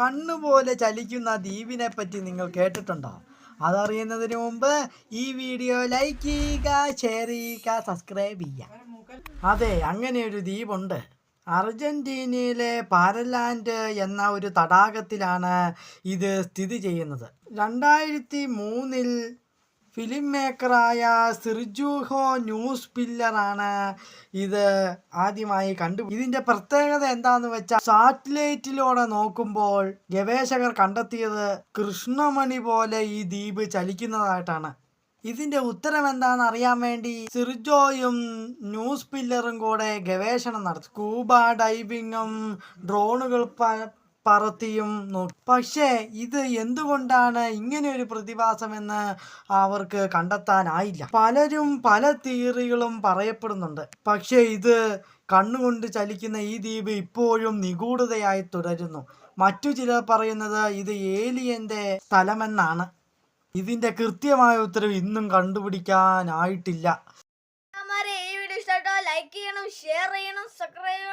കണ്ണുപോലെ ചലിക്കുന്ന ദ്വീപിനെ പറ്റി നിങ്ങൾ കേട്ടിട്ടുണ്ടോ? അതറിയുന്നതിന് മുമ്പ് ഈ വീഡിയോ ലൈക്ക് ചെയ്യുക ഷെയർ ചെയ്യുക സബ്സ്ക്രൈബ് ചെയ്യുക. അതെ അങ്ങനെ ഒരു ദ്വീപുണ്ട്. അർജന്റീനയിലെ പാരലാൻഡ് എന്ന ഒരു തടാകത്തിലാണ് ഇത് സ്ഥിതി ചെയ്യുന്നത്. രണ്ടായിരത്തി മൂന്നിൽ ഫിലിം മേക്കറായ സിർജുഹോ ന്യൂസ് പില്ലറാണ് ഇത് ആദ്യമായി കണ്ടു. ഇതിന്റെ പ്രത്യേകത എന്താന്ന് വെച്ചാൽ സാറ്റലൈറ്റിലൂടെ നോക്കുമ്പോൾ ഗവേഷകർ കണ്ടെത്തിയത് കൃഷ്ണമണി പോലെ ഈ ദ്വീപ് ചലിക്കുന്നതായിട്ടാണ്. ഇതിന്റെ ഉത്തരം എന്താണെന്ന് അറിയാൻ വേണ്ടി സിർജോയും ന്യൂസ് പില്ലറും കൂടെ ഗവേഷണം നടത്തി. സ്കൂബ ഡൈവിങ്ങും ഡ്രോണുകൾ പറത്തിയും നോക്കി പക്ഷേ ഇത് എന്തുകൊണ്ടാണ് ഇങ്ങനെ ഒരു പ്രതിഭാസമെന്ന് അവർക്ക് കണ്ടെത്താനായില്ല? പലരും പല തിയറികളും പറയപ്പെടുന്നുണ്ട്. പക്ഷേ ഇത് കണ്ണുകൊണ്ട് ചലിക്കുന്ന ഈ ദ്വീപ് ഇപ്പോഴും നിഗൂഢതയായി തുടരുന്നു. മറ്റു ചിലർ പറയുന്നത് ഇത് ഏലിയന്റെ സ്ഥലമെന്നാണ്. ഇതിന്റെ കൃത്യമായ ഉത്തരവ് ഇന്നും കണ്ടുപിടിക്കാനായിട്ടില്ല. ലൈക്ക് ചെയ്യണം ഷെയർ ചെയ്യണം സബ്സ്ക്രൈബ്